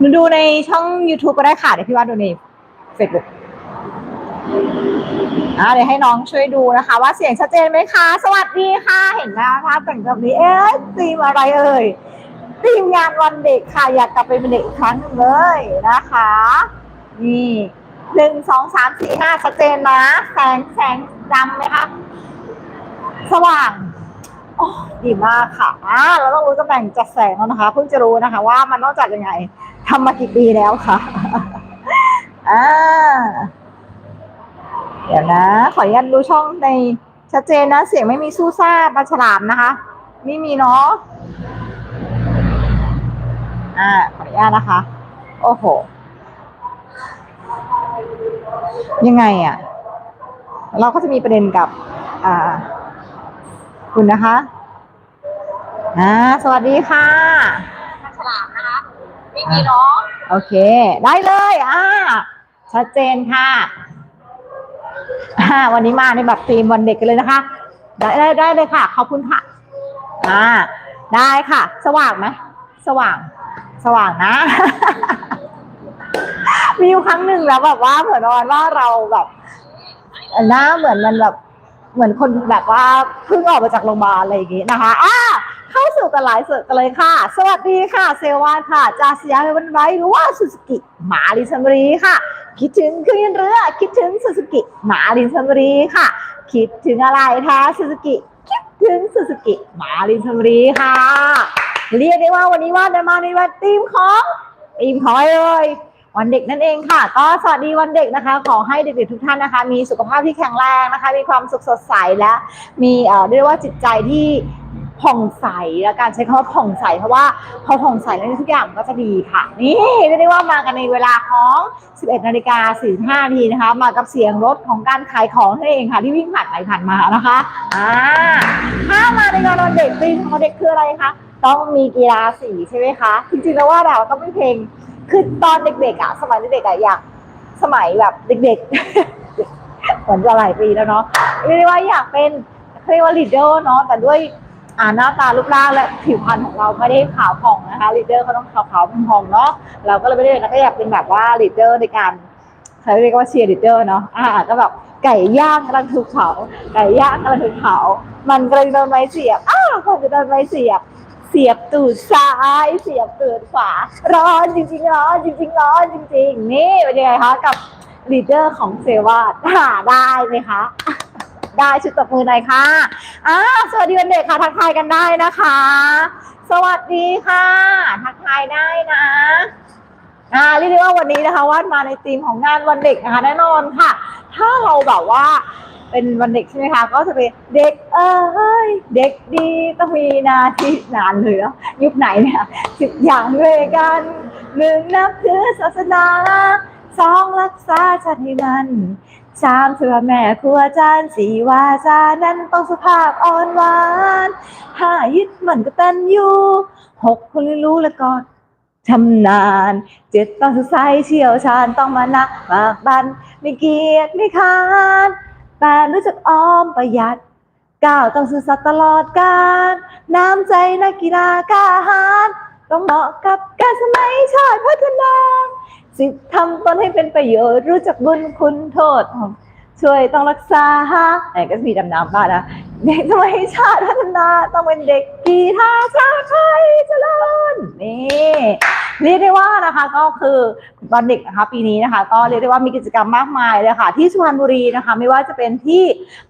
หนูดูในช่อง YouTube ก็ได้ค่ะ เดี๋ยวพี่ว่าดูใน Facebook อ่าเดี๋ยวให้น้องช่วยดูนะคะ ว่าเสียงชัดเจนไหมคะ สวัสดีค่ะ เห็นไหมคะแต่งแบบนี้ เอ๊ะธีมอะไรเอ่ยธีมงานวันเด็กค่ะ อยากกลับไปเป็นเด็กอีกครั้งหนึ่งเลยนะคะ นี่หนึ่งสองสามสี่ห้าชัดเจนนะ แสงแสงดำไหมคะสว่างโอ้ดีมากค่ะอ่าเราต้องรู้ตำแหน่งจัดแสงแล้วนะคะ เพิ่งจะรู้นะคะ ว่ามันต้องจัดยังไง ทำมากี่ปีแล้วค่ะอ่าเดี๋ยวนะ ขออนุญาตดูช่องในชัดเจนนะ เสียงไม่มีสู้ซ่าปลาฉลามนะคะ ไม่มีเนาะอ่าขออนุญาตนะคะ โอ้โห ยังไงอะ่ะ เราก็จะมีประเด็นกับ อ่า คุณนะคะ อ่า สวัสดีค่ะปลาฉลามนะคะ ไม่มีเนาะโอเค ได้เลยอ่าชัดเจนค่ะอ่าวันนี้มาในแบบธีมวันเด็กกันเลยนะคะ ได้ได้ได้เลยค่ะ ขอบคุณค่ะ อ่า ได้ค่ะ สว่างไหมสว่าง สว่างนะ มีอยู่ครั้งหนึ่งแล้วแบบว่าเหมือนประมาณว่าเราแบบหน้าเหมือนมันแบบเหมือนคนแบบว่าเพิ่งออกมาจากโรงพยาบาลอะไรอย่างงี้นะคะอ่า เข้าสู่กันหลายสุดกันเลยค่ะ สวัสดีค่ะ เซวานค่ะ จาสยามวันไรหรือว่าซูซูกิหมาลิซัมรีค่ะ คิดถึงขึ้นเรือ คิดถึงซูซูกิหมาลิซัมรีค่ะ คิดถึงอะไรคะซูซูกิคิดถึงซูซูกิหมาลิซัมรีค่ะ เรียกได้ว่าวันนี้ว่าจะมาในวันทีมของทีมของเอ่ยวันเด็กนั่นเองค่ะ ก็สวัสดีวันเด็กนะคะ ขอให้เด็กๆทุกท่านนะคะ มีสุขภาพที่แข็งแรงนะคะ มีความสุขสดใสและ มีเอ่อเรียกว่าจิตใจที่ ผ่องใสและการใช้คำว่าผ่องใสเพราะว่าพอผ่องใสแล้วทุกอย่างก็จะดีค่ะ นี่เรียกได้ว่ามากันในเวลาของ 11นาฬิกา45นาทีนะคะ มากับเสียงรถของการขายของนั่นเองค่ะที่วิ่งผ่านไปผ่านมานะคะอ่าถ้ามาในงานวันเด็กปีของเด็กคืออะไรคะต้องมีกีฬาสีใช่ไหมคะ จริงๆแล้วว่าเราต้องมีเพลงคือตอนเด็กๆอะสมัยเด็กๆอะอยากสมัยแบบเด็กๆเหมือนจะหลายปีแล้วเนาะเรียกได้ว่าอยากเป็นเรียกว่าลีดเดอร์เนาะแต่ด้วย อ่าหน้าตารูปร่างและผิวพรรณของเราไม่ได้ขาวผ่องนะคะลีดเดอร์เขาต้องขาวๆผ่องๆเนาะเราก็เลยไม่ได้แล้วก็อยากเป็นแบบว่าลีดเดอร์ในการเขาเรียกว่าเชียร์ลีดเดอร์เนาะอ่าก็แบบไก่ย่างกำลังถูกเผาไก่ย่างกำลังถูกเผามันกำลังโดนไม้เสียบอ้าวผมจะโดนไม้เสียบ เสียบตูดซ้ายเสียบตูดขวาร้อนจริงๆร้อนจริงๆร้อนจริง ๆ นี่เป็นยังไงคะกับลีดเดอร์ของเซวาดหาได้ไหมคะ ได้ชุดตบมือหน่อยค่ะอ่าสวัสดีวันเด็กค่ะทักทายกันได้นะคะ สวัสดีค่ะ ทักทายได้นะอ่าเรียกได้ว่าวันนี้นะคะวาดมาในธีมของงานวันเด็กนะคะแน่นอนค่ะ ถ้าเราแบบว่าเป็นวันเด็กใช่ไหมคะ ก็จะเป็นเด็กเอ้ยเด็กดีต้องมีนาทีนานเลยเนอะยุคไหนเนี่ยสิบอย่างด้วยกันหนึ่งนับถือศาสนาสองรักษาชาติมัน สามเชื่อแม่ครัวจานสี่วาจานั้นต้องสุภาพอ่อนหวานห้ายึดมันก็ตันอยู่หกคนรู้แล้วก็ชำนาญเจ็ดต้องศึกษาให้เชี่ยวชาญต้องมานะมากบันไม่เกียจไม่ค้านแต่รู้จักอ้อมประหยัดก้าวต้องซื่อสัตย์ตลอดกาลน้ำใจนักกีฬากล้าหาญต้องเหมาะกับการสมัยชาติพัฒนา สิทำตนให้เป็นประโยชน์ รู้จักบุญคุณโทษ ช่วยต้องรักษาแต่ก็มีดำน้ำบ้านะเด็กสมัยชาติพัฒนาต้องเป็นเด็กกีฬาชาติไทยเจริญนี่เรียกได้ว่านะคะก็คือวันเด็กนะคะปีนี้นะคะ ก็เรียกได้ว่ามีกิจกรรมมากมายเลยค่ะ ที่สุพรรณบุรีนะคะ ไม่ว่าจะเป็นที่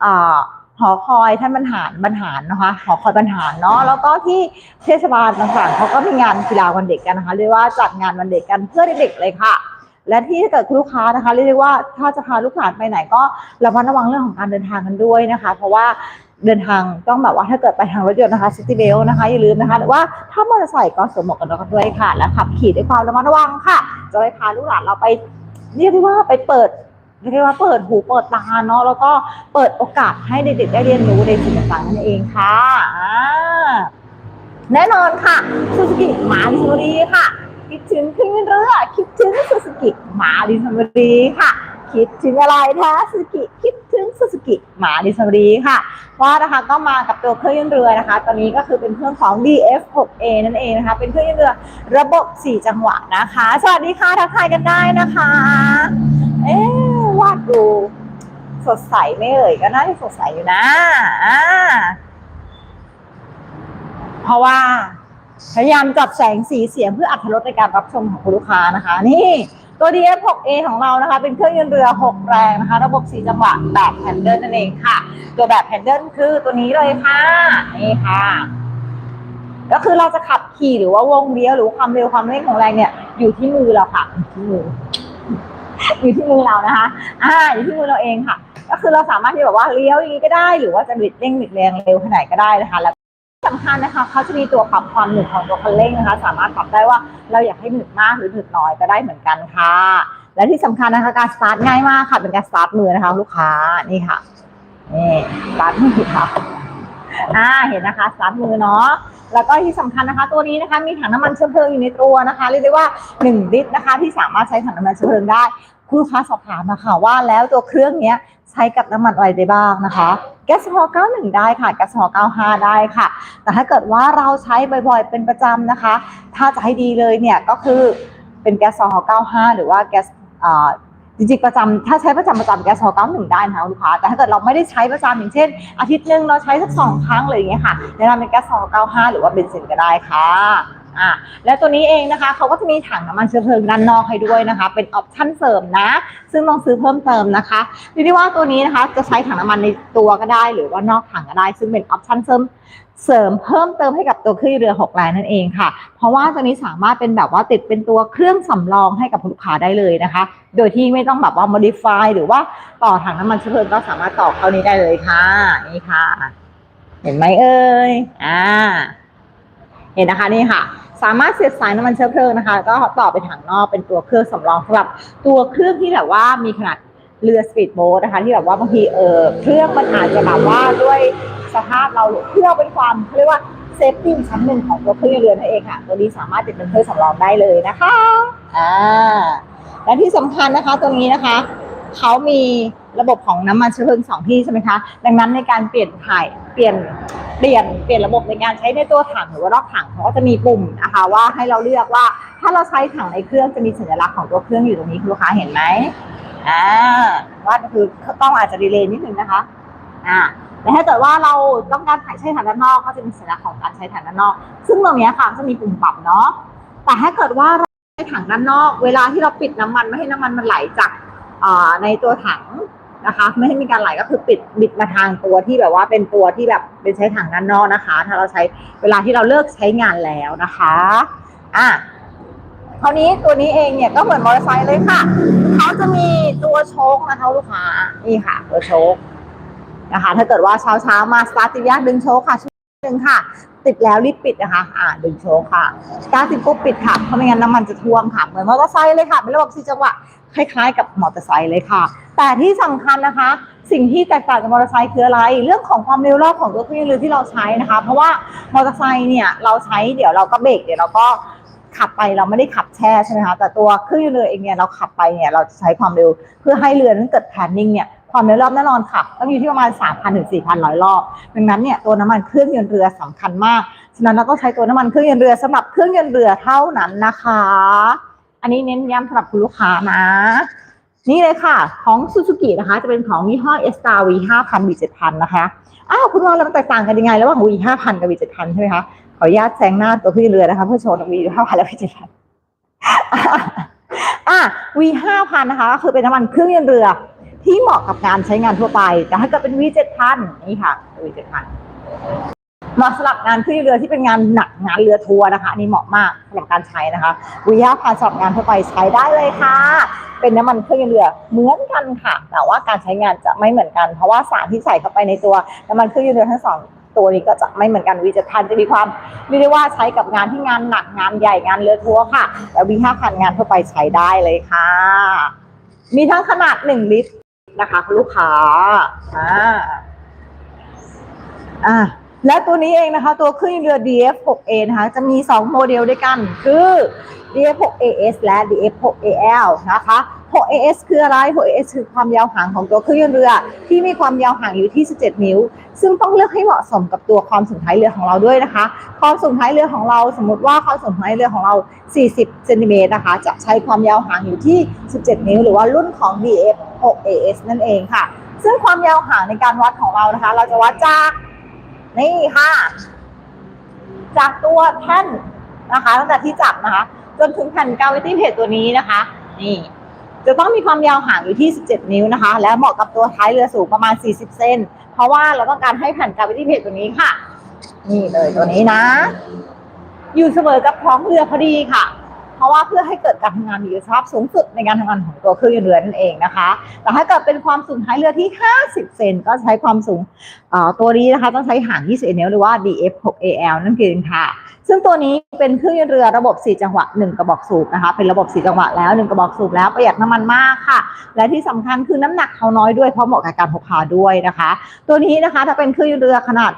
อ่า หอคอยท่านบรรหารบรรหารนะคะ หอคอยบรรหารเนาะแล้วก็ที่เทศบาลต่างๆเขาก็มีงานกีฬาวันเด็กกันนะคะเรียกว่าจัดงานวันเด็กกันเพื่อเด็กๆเลยค่ะ และที่ถ้าเกิดคุณลูกค้านะคะเรียกว่าถ้าจะพาลูกหลานไปไหนก็ระมัดระวังเรื่องของการเดินทางกันด้วยนะคะ เพราะว่าเดินทางต้องแบบว่าถ้าเกิดไปทางรถยนต์นะคะซิตี้เบลนะคะอย่าลืมนะคะหรือว่าถ้ามอเตอร์ไซค์ก็สวมหมวกกันน็อกด้วยค่ะ และขับขี่ด้วยความระมัดระวังค่ะ จะไปพาลูกหลานเราไปเรียกได้ว่าไปเปิด เรียกได้ว่าเปิดหูเปิดตาเนาะแล้วก็เปิดโอกาสให้เด็กๆได้เรียนรู้ในสิ่งต่างๆนั่นเองค่ะแน่นอนค่ะซูซูกิหมาลิซูรีค่ะ คิดถึงขึ้นเรือคิดถึงซูซูกิหมาลิซัมบรีค่ะคิดถึงอะไรคะซูซูกิคิดถึงซูซูกิหมาดิสบรีค่ะว่านะคะก็มากับตัวเครื่องยนต์เรือนะคะ ตอนนี้ก็คือเป็นเครื่องของ DF6A นั่นเองนะคะ เป็นเครื่องยนต์เรือระบบ 4 จังหวะนะคะ สวัสดีค่ะทักทายกันได้นะคะ วาดดูสดใสไม่เอ่ยก็น่าจะสดใสอยู่นะอ่าเพราะว่าพยายามจับแสงสีเสียงเพื่ออัตรสในการรับชมของคุณลูกค้านะคะ นี่ตัว DF6A ของเรานะคะ เป็นเครื่องยนต์เรือ 6 แรงนะคะ ระบบ 4 จังหวะแบบแฮนเดิลนั่นเองค่ะ ตัวแบบแฮนเดิลคือตัวนี้เลยค่ะ นี่ค่ะ ก็คือเราจะขับขี่หรือว่าวงเลี้ยวหรือความเร็วความเร่งของแรงเนี่ย อยู่ที่มือเราค่ะที่มือ อยู่ที่มือเรานะคะอ่าอยู่ที่มือเราเองค่ะ ก็คือเราสามารถที่แบบว่าเลี้ยวอย่างนี้ก็ได้ หรือว่าจะบิดเร่งบิดแรงเร็วขนาดไหนก็ได้นะคะ แล้วสำคัญนะคะเขาจะมีตัวปรับความหนืดของตัวคันเร่งนะคะ สามารถปรับได้ว่าเราอยากให้หนืดมากหรือหนืดน้อยก็ได้เหมือนกันค่ะ และที่สำคัญนะคะการสตาร์ทง่ายมากค่ะเป็นการสตาร์ทมือนะคะ ลูกค้านี่ค่ะนี่สตาร์ทมือค่ะอ่าเห็นนะคะสตาร์ทมือเนาะ แล้วก็ที่สำคัญนะคะ ตัวนี้นะคะมีถังน้ำมันเชื้อเพลิงอยู่ในตัวนะคะเรียกได้ว่า 1 ลิตรนะคะ ที่สามารถใช้ถังน้ำมันเชื้อเพลิงได้คุณลูกค้าสอบถามมาค่ะว่าแล้วตัวเครื่องนี้ใช้กับน้ำมันอะไรได้บ้างนะคะแก๊สโซฮอล์91 ได้ค่ะแก๊สโซฮอล์95 ได้ค่ะ แต่ถ้าเกิดว่าเราใช้บ่อยๆ เป็นประจำนะคะ ถ้าจะให้ดีเลยเนี่ยก็คือเป็นแก๊สโซฮอล์95 หรือว่าแก๊ส จริงๆประจำถ้าใช้ประจำประจำแก๊สโซฮอล์91ได้นะคะลูกค้าแต่ถ้าเกิดเราไม่ได้ใช้ประจำอย่างเช่น อาทิตย์หนึ่งเราใช้สักสองครั้งเลยอย่างเงี้ยค่ะแนะนำเป็นแก๊สโซฮอล์95 หรือว่าเบนซินก็ได้ค่ะอ่าและตัวนี้เองนะคะเขาก็จะมีถังน้ำมันเชื้อเพลิงด้านนอกให้ด้วยนะคะ เป็นออปชั่นเสริมนะ ซึ่งต้องซื้อเพิ่มเติมนะคะเรียกได้ว่าตัวนี้นะคะจะใช้ถังน้ำมันในตัวก็ได้ หรือว่านอกถังก็ได้ ซึ่งเป็นออปชั่นเสริม เสริมเพิ่มเติมให้กับตัวเครื่องเรือ6แรงนั่นเองค่ะ เพราะว่าตัวนี้สามารถเป็นแบบว่าติดเป็นตัวเครื่องสำรองให้กับลูกค้าได้เลยนะคะ โดยที่ไม่ต้องแบบว่า modify หรือว่าต่อถังน้ำมันเชื้อเพลิงก็สามารถต่อเข้านี้ได้เลยค่ะนี่ค่ะ เห็นไหมเอ่ยอ่าเห็นนะคะนี่ค่ะ สามารถเสียบสายน้ำมันเชื้อเพลิงนะคะ ก็ต่อไปถังนอกเป็นตัวเครื่องสำรองสำหรับตัวเครื่องที่แบบว่ามีขนาด เรือสปีดโบ๊ทนะคะที่แบบว่าบางทีเออเครื่องมันอาจจะแบบว่าด้วยสภาพเราเครื่องเป็นความเขาเรียกว่าเซฟตี้ชั้นหนึ่งของตัวเครื่องเรือนั่นเองค่ะ ตัวนี้สามารถติดเป็นเครื่องสำรองได้เลยนะคะอ่าและที่สำคัญนะคะตัวนี้นะคะเขามีระบบของน้ำมันเชื้อเพลิงสองที่ใช่ไหมคะ ดังนั้นในการเปลี่ยนถ่ายเปลี่ยนเปลี่ยนเปลี่ยนระบบในการใช้ในตัวถังหรือว่ารอบถังเขาก็จะมีปุ่มนะคะว่าให้เราเลือกว่าถ้าเราใช้ถังในเครื่องจะมีสัญลักษณ์ของตัวเครื่องอยู่ตรงนี้คุณลูกค้าเห็นไหม อ่าว่าคือต้องอาจจะดีเลย์นิดนึงนะคะอ่าแต่ถ้าเกิดว่าเราต้องการถ่ายใช้ถังด้านนอกก็จะมีสัญลักษณ์ของการใช้ถังด้านนอก ซึ่งตรงเนี้ยค่ะจะมีปุ่มปรับเนาะแต่ถ้าเกิดว่าเราใช้ถังด้านนอก เวลาที่เราปิดน้ำมันไม่ให้น้ำมันมันไหลจากอ่าในตัวถังนะคะ ไม่ให้มีการไหลก็คือปิดบิดมาทางตัวที่แบบว่าเป็นตัวที่แบบเป็นใช้ถังด้านนอกนะคะ ถ้าเราใช้เวลาที่เราเลิกใช้งานแล้วนะคะอะ คราวนี้ตัวนี้เองเนี่ยก็เหมือนมอเตอร์ไซค์เลยค่ะเขาจะมีตัวโชคนะคะลูกค้านี่ค่ะตัวโชคนะคะ ถ้าเกิดว่าเช้าเช้าๆมาสตาร์ทติดยากดึงโชคค่ะช่วงดึงค่ะ ติดแล้วรีบปิดนะคะ อ่าดึงโชคค่ะสตาร์ทติดปุ๊บปิดค่ะเพราะไม่งั้นน้ำมันจะท่วมค่ะ เหมือนมอเตอร์ไซค์เลยค่ะเป็นระบบสี่จังหวะคล้ายๆ กับมอเตอร์ไซค์เลยค่ะ แต่ที่สำคัญนะคะ สิ่งที่แตกต่างจากมอเตอร์ไซค์คืออะไร เรื่องของความเร็วรอบของตัวเครื่องยนต์ที่เราใช้นะคะ เพราะว่ามอเตอร์ไซค์เนี่ยเราใช้เดี๋ยวเราก็เบรกเดี๋ยวเราก็ ขับไปเราไม่ได้ขับแช่ใช่ไหมคะแต่ตัวเครื่องยนต์เรือเองเนี่ยเราขับไปเนี่ยเราใช้ความเร็ว เพื่อให้เรือนั้นเกิดแพนนิ่งเนี่ยความเร็วรอบแน่นอนค่ะต้องอยู่ที่ประมาณ 3,000ถึง4,100 รอบ ดังนั้นเนี่ยตัวน้ำมันเครื่องยนต์เรือสำคัญมาก ฉะนั้นเราต้องใช้ตัวน้ำมันเครื่องยนต์เรือสำหรับเครื่องยนต์เรือเท่านั้นนะคะ อันนี้เน้นย้ำสำหรับคุณลูกค้านะ นี่เลยค่ะ ของซูซูกินะคะ จะเป็นของยี่ห้อ s t a r V 5000 V 7000 นะคะ อ้าว คุณว่าแล้วมันแตกต่างกันยังไงระหว่าง V 5000 กับ V 7000 ใช่ไหมคะ ขออนุญาตแซงหน้าตัวพี่เรือนะคะ เพื่อโชว์ V 5000และ V 7000อะ V 5000นนะคะก็คือเป็นน้ำมันเครื่องยนต์เรือ ที่เหมาะกับการใช้งานทั่วไป แต่ถ้าเกิดเป็น V 7000นี่ค่ะ V 7000เหมาะสำหรับงานขึ้นเรือที่เป็นงานหนักงานเรือทัวร์นะคะนี่เหมาะมากสำหรับการใช้นะคะวิยาพาสำหรับงานทั่วไปใช้ได้เลยค่ะ เป็นน้ำมันเครื่องยนต์เรือเหมือนกันค่ะ แต่ว่าการใช้งานจะไม่เหมือนกัน เพราะว่าสารที่ใส่เข้าไปในตัวน้ำมันเครื่องยนต์เรือทั้งสอง ตัวนี้ก็จะไม่เหมือนกันวีจะทันจะมีความเรียกได้ว่าใช้กับงานที่งานหนักงานใหญ่งานเรือทัวร์ค่ะ แต่วีห้าพันงานทั่วไปใช้ได้เลยค่ะ มีทั้งขนาดหนึ่งลิตรนะคะคุณลูกค้าอ่าอ่า และตัวนี้เองนะคะ ตัวเครื่องยนต์เรือ DF6A นะคะ จะมี 2 โมเดลด้วยกัน คือ DF6AS และ DF6AL นะคะ 6AS คืออะไร 6AS คือความยาวหางของตัวเครื่องยนต์เรือ ที่มีความยาวหางอยู่ที่ 17 นิ้ว ซึ่งต้องเลือกให้เหมาะสมกับตัวความสูงท้ายเรือของเราด้วยนะคะ ความสูงท้ายเรือของเราสมมติว่าความสูงท้ายเรือของเรา 40 เซนติเมตรนะคะ จะใช้ความยาวหางอยู่ที่ 17 นิ้ว หรือว่ารุ่นของ DF6AS นั่นเองค่ะ ซึ่งความยาวหางในการวัดของเรานะคะ เราจะวัดจาก นี่ค่ะ จากตัวแท่นนะคะตั้งแต่ที่จับนะคะ จนถึงแผ่นกาวิตี้เพจตัวนี้นะคะ นี่ จะต้องมีความยาวห่างอยู่ที่ 17 นิ้วนะคะ และเหมาะกับตัวท้ายเรือสูงประมาณ 40 เซนเพราะว่าเราต้องการให้แผ่นกาวิตี้เพจตัวนี้ค่ะ นี่เลยตัวนี้นะ อยู่เสมอกับท้องเรือพอดีค่ะ เพราะว่าเพื่อให้เกิดการทำงานมีประสิทธิภาพสูงสุดในการทำงานของตัวเครื่องยนต์เรือนั่นเองนะคะ แต่ถ้าเกิดเป็นความสูงท้ายเรือที่ 50 เซนก็ใช้ความสูงเอ่อตัวนี้นะคะต้องใช้หาง21นิ้วหรือว่า DF6AL นั่นเองค่ะ ซึ่งตัวนี้เป็นเครื่องยนต์เรือระบบ 4 จังหวะ 1 กระบอกสูบนะคะ เป็นระบบ 4 จังหวะแล้ว 1 กระบอกสูบแล้วประหยัดน้ำมันมากค่ะ และที่สำคัญคือน้ำหนักเขาน้อยด้วยเพราะเหมาะกับการพกพาด้วยนะคะ ตัวนี้นะคะถ้าเป็นเครื่องยนต์เรือขนาด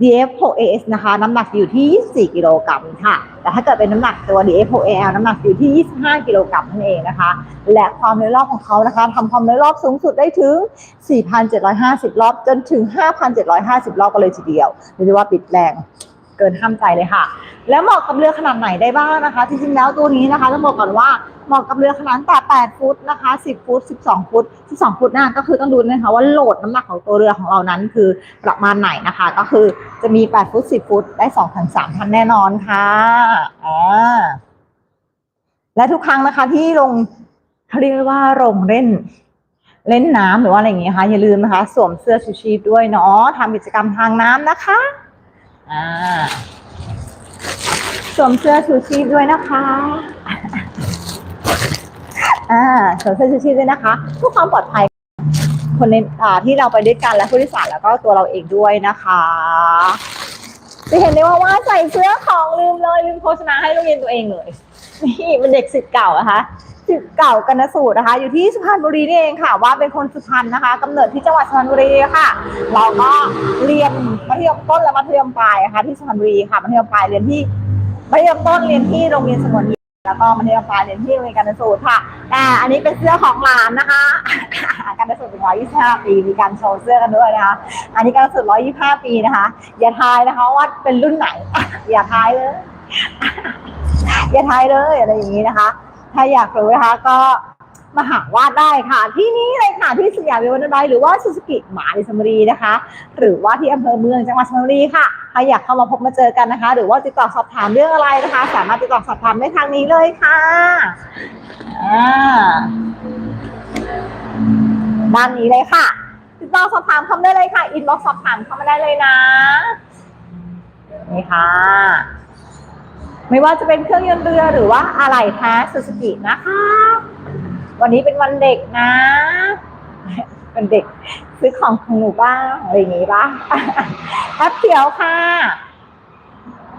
DF6AS นะคะ น้ำหนักอยู่ที่ 24 กิโลกรัมค่ะ แต่ถ้าเกิดเป็นน้ำหนักตัว DF6AL น้ำหนักอยู่ที่ 25 กิโลกรัมนั่นเองนะคะ และความเร็วรอบของเขานะคะทำความเร็วรอบสูงสุดได้ถึง 4,750 รอบ จนถึง 5,750 รอบกันเลยทีเดียวเรียกได้ว่าปิดแรง เกินห้ามใจเลยค่ะ แล้วเหมาะกับเรือขนาดไหนได้บ้างนะคะ จริงๆแล้วตัวนี้นะคะต้องบอกก่อนว่าเหมาะกับเรือขนาดตั้งแต่ 8 ฟุตนะคะ 10 ฟุต 12 ฟุต 12 ฟุตนะก็คือต้องดูนะคะว่าโหลดน้ำหนักของตัวเรือของเรานั้นคือประมาณไหนนะคะ ก็คือจะมี 8 ฟุต 10 ฟุต ได้ 2 ถึง3ทันแน่นอนค่ะอ่าและทุกครั้งนะคะที่ลงเขาเรียกว่าลงเล่นเล่นน้ำหรือว่าอะไรอย่างเงี้ยค่ะอย่าลืมนะคะ สวมเสื้อชูชีพด้วยเนาะทำกิจกรรมทางน้ำนะคะ อ่าสวมเสื้อชูชีพด้วยนะคะ อ่าสวมเสื้อชูชีพด้วยนะคะเพื่อความปลอดภัย คนในอ่าที่เราไปด้วยกันและผู้โดยสารแล้วก็ตัวเราเองด้วยนะคะจะเห็นได้ว่าว่าใส่เสื้อของลืมเลยลืมโฆษณาให้โรงเรียนตัวเองเลยนี่เป็นเด็กสิทธิ์เก่านะคะ สิทธิ์เก่ากันสูตรนะคะ อยู่ที่สุพรรณบุรีนี่เองค่ะ ว่าเป็นคนสุพรรณนะคะกำเนิดที่จังหวัดสุพรรณบุรีค่ะเราก็เรียนมัธยมต้นและมัธยมปลายนะคะที่สุพรรณบุรีค่ะมัธยมปลายเรียนที่มัธยมต้นเรียนที่โรงเรียนสมวนยินแล้วก็มัธยมปลายเรียนที่โรงเรียนกันสูตรค่ะแต่อันนี้เป็นเสื้อของหลานนะคะกันสูตรเป็นร้อยยี่สิบห้าปีมีการโชว์เสื้อกันด้วยนะคะ อันนี้กันสูตรร้อยยี่สิบห้าปีนะคะ อย่าทายนะคะว่าเป็นรุ่นไหน อย่าทายเลยอย่าทายเลยอะไรอย่างนี้นะคะ ถ้าอยากรู้นะคะก็มาหาวาดได้ค่ะ ที่นี่เลยค่ะที่สยามวิวันไดหรือว่าซูซูกิหมาดิสมรีนะคะ หรือว่าที่อำเภอเมืองจังหวัดชลบุรีค่ะใครอยากเข้ามาพบมาเจอกันนะคะ หรือว่าติดต่อสอบถามเรื่องอะไรนะคะ สามารถติดต่อสอบถามได้ทางนี้เลยค่ะอ่าด้านนี้เลยค่ะ ติดต่อสอบถามเข้ามาได้เลยค่ะอินบ็อกซ์สอบถามเข้ามาได้เลยนะนี่ค่ะ ไม่ว่าจะเป็นเครื่องยนต์เรือหรือว่าอะไหล่แท้ซูซูกินะคะ วันนี้เป็นวันเด็กนะเป็นเด็กซื้อของของหนูบ้างอะไรอย่างงี้ปะแอปเขียวค่ะ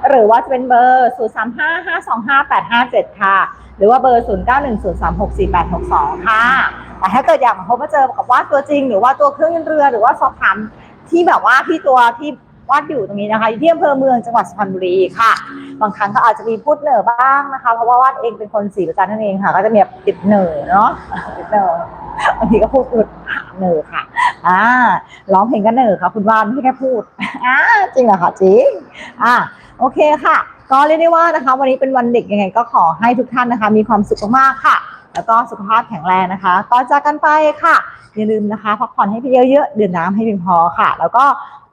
หรือว่าจะเป็นเบอร์ 0 3 5 5 2 5 8 5 7 ค่ะ หรือว่าเบอร์ 0 9 1 0 3 6 4 8 6 2 ค่ะ แต่ถ้าเกิดอยากมาพบมาเจอกับว่าตัวจริง หรือว่าตัวเครื่องยนต์เรือหรือว่าสอบถามที่แบบว่าที่ตัวที่ วาดอยู่ตรงนี้นะคะอยู่ที่อำเภอเมืองจังหวัดสุพรรณบุรีค่ะ บางครั้งก็อาจจะมีพูดเหนือบ้างนะคะ เพราะว่าวาดเองเป็นคนสีประจันนั่นเองค่ะ ก็จะมีแบบติดเหนือเนาะติดเหนือบางทีก็พูดหลุดเหนือค่ะอ่าร้องเพลงก็เหนือค่ะคุณวานไม่แค่พูดอ่าจริงเหรอคะจริงอ่าโอเคค่ะ ก็เรียกได้ว่านะคะ วันนี้เป็นวันเด็กยังไง ก็ขอให้ทุกท่านนะคะ มีความสุขมากๆค่ะ แล้วก็สุขภาพแข็งแรงนะคะก่อนจากกันไปค่ะอย่าลืมนะคะพักผ่อนให้เยอะๆดื่มน้ำให้เพียงพอค่ะ แล้วก็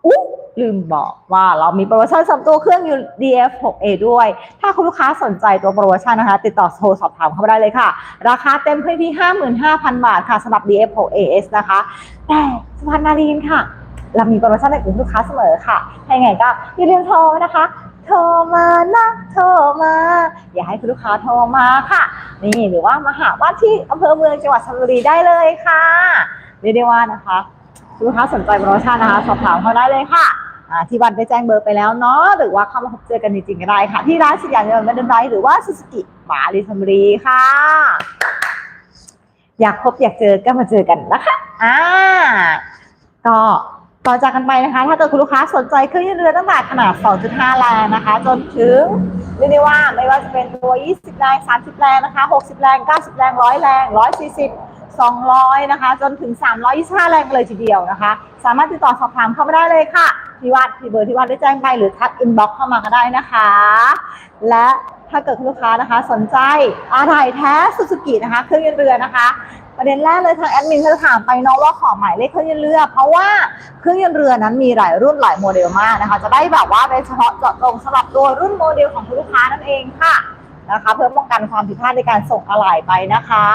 อุ๊ ลืมบอกว่าเรามีโปรโมชั่นสำหรับตัวเครื่องยู DF6A ด้วย ถ้าคุณลูกค้าสนใจตัวโปรโมชั่นนะคะ ติดต่อโทรสอบถามเข้ามาได้เลยค่ะ ราคาเต็มเพียงที่ 55,000 บาทค่ะสำหรับ DF6AS นะคะ แต่สุพรรณนารีนค่ะ เรามีโปรโมชั่นในกลุ่มลูกค้าเสมอค่ะยังไงก็อย่าลืมโทรนะคะโทรมานะโทรมา อย่าให้คุณลูกค้าโทรมาค่ะ นี่หรือว่ามาหาว่าที่อำเภอเมืองจังหวัดชลบุรีได้เลยค่ะเรียกได้ว่านะคะคุณลูกค้าสนใจโปรโมชั่นนะคะ สอบถามเขาได้เลยค่ะ ที่วันได้แจ้งเบอร์ไปแล้วเนาะหรือว่าเข้ามาพบเจอกันจริงๆก็ได้ค่ะ ที่ร้านสยามยนต์แมดนไดหรือว่าซูซูกิบาริชลบุรีค่ะ อยากพบอยากเจอก็มาเจอกันนะคะอ่าก็ต่อจากกันไปนะคะ ถ้าเกิดคุณลูกค้าสนใจเครื่องยืดเรือตั้งแต่ขนาด 2.5 แรงนะคะ จนถึงเรียกได้ว่าไม่ว่าจะเป็นตัว 20 แรง 30 แรงนะคะ 60 แรง 90 แรง 100 แรง 140 200 นะคะ จนถึง 325 แรงเลยทีเดียวนะคะ สามารถติดต่อสอบถามเข้ามาได้เลยค่ะที่วัดที่เบอร์ที่วัดได้แจ้งไปหรือทักอินบ็อกเข้ามาก็ได้นะคะ และถ้าเกิดคุณลูกค้านะคะ สนใจอาถ่ายแท้สุสุกินะคะ เครื่องยืดเรือนะคะ ประเด็นแรกเลยทางแอดมินเขาถามไปเนาะว่าขอหมายเลขเครื่องยืนเรือ เพราะว่าเครื่องยืนเรือนั้นมีหลายรุ่นหลายโมเดลมากนะคะ จะได้แบบว่าเป็นเฉพาะเจาะจงสำหรับตัวรุ่นโมเดลของคุณลูกค้านั่นเองค่ะ นะคะ เพื่อป้องกันความผิดพลาดในการส่งอะไหล่ไปนะคะ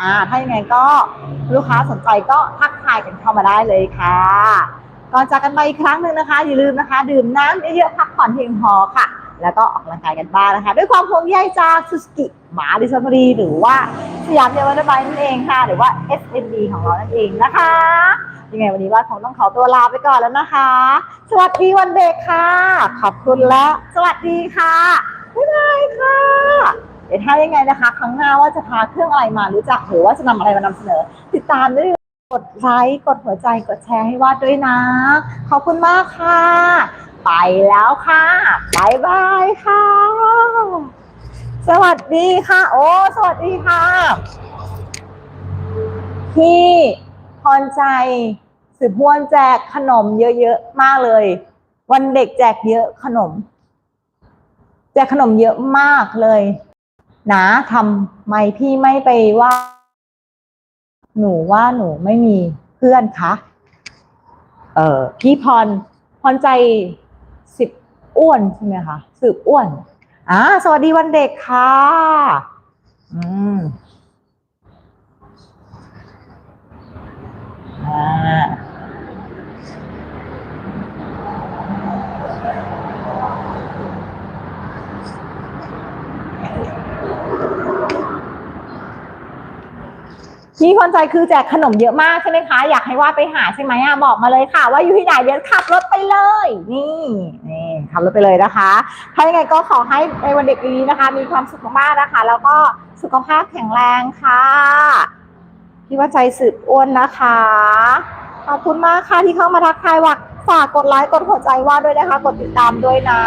อ่าถ้าอยังไงก็ลูกค้าสนใจก็ทักทายกันเข้ามาได้เลยค่ะก่อนจากกันไปอีกครั้งหนึ่งนะคะ อย่าลืมนะคะ ดื่มน้ำเยอะๆพักผ่อนเพียงพอค่ะ แล้วก็ออกกำลังกายกันบ้างนะคะ ด้วยความห่วงใยจากซูซูกิหมาดิซ o บรีหรือว่าสยามเยาวนาบายนั่นเองค่ะ หรือว่า SMD ของเรานั่นเองนะคะยังไงวันนี้ว่าคงต้องขอตัวลาไปก่อนแล้วนะคะ สวัสดีวันเด็กค่ะ ขอบคุณและ สวัสดีค่ะ บ๊ายบายค่ะ เดี๋ยวถ้ายังไงนะคะ ครั้งหน้าว่าจะพาเครื่องอะไรมารู้จักหรือว่าจะนำอะไรมานำเสนอ ติดตามด้วยกดไลค์กดหัวใจกดแชร์ให้วาดด้วยนะ ขอบคุณมากค่ะ ไปแล้วค่ะบายบายค่ะ สวัสดีค่ะ โอ้สวัสดีค่ะ พี่พรใจสืบพวนแจกขนมเยอะๆมากเลย วันเด็กแจกเยอะขนม แจกขนมเยอะมากเลยนะทำไมพี่ไม่ไปว่า หนูว่าหนูไม่มีเพื่อนคะเออพี่พรพรใจสิบอ้วนใช่ไหมคะสืบอ้วนอ่าสวัสดีวันเด็กค่ะอืมอ่า พี่พรใจคือแจกขนมเยอะมากใช่ไหมคะ อยากให้ว่าไปหาใช่ไหมอะบอกมาเลยค่ะ ว่าอยู่ที่ไหนเดี๋ยวขับรถไปเลย นี่นี่ขับรถไปเลยนะคะถ้ายังไงก็ขอให้ในวันเด็กนี้นะคะ มีความสุขมากๆนะคะ แล้วก็สุขภาพแข็งแรงค่ะพี่ว่าใจสืบอ้วนนะคะขอบคุณมากค่ะที่เข้ามาทักทายว่าฝากกดไลค์กดหัวใจว่าด้วยนะคะ กดติดตามด้วยนะ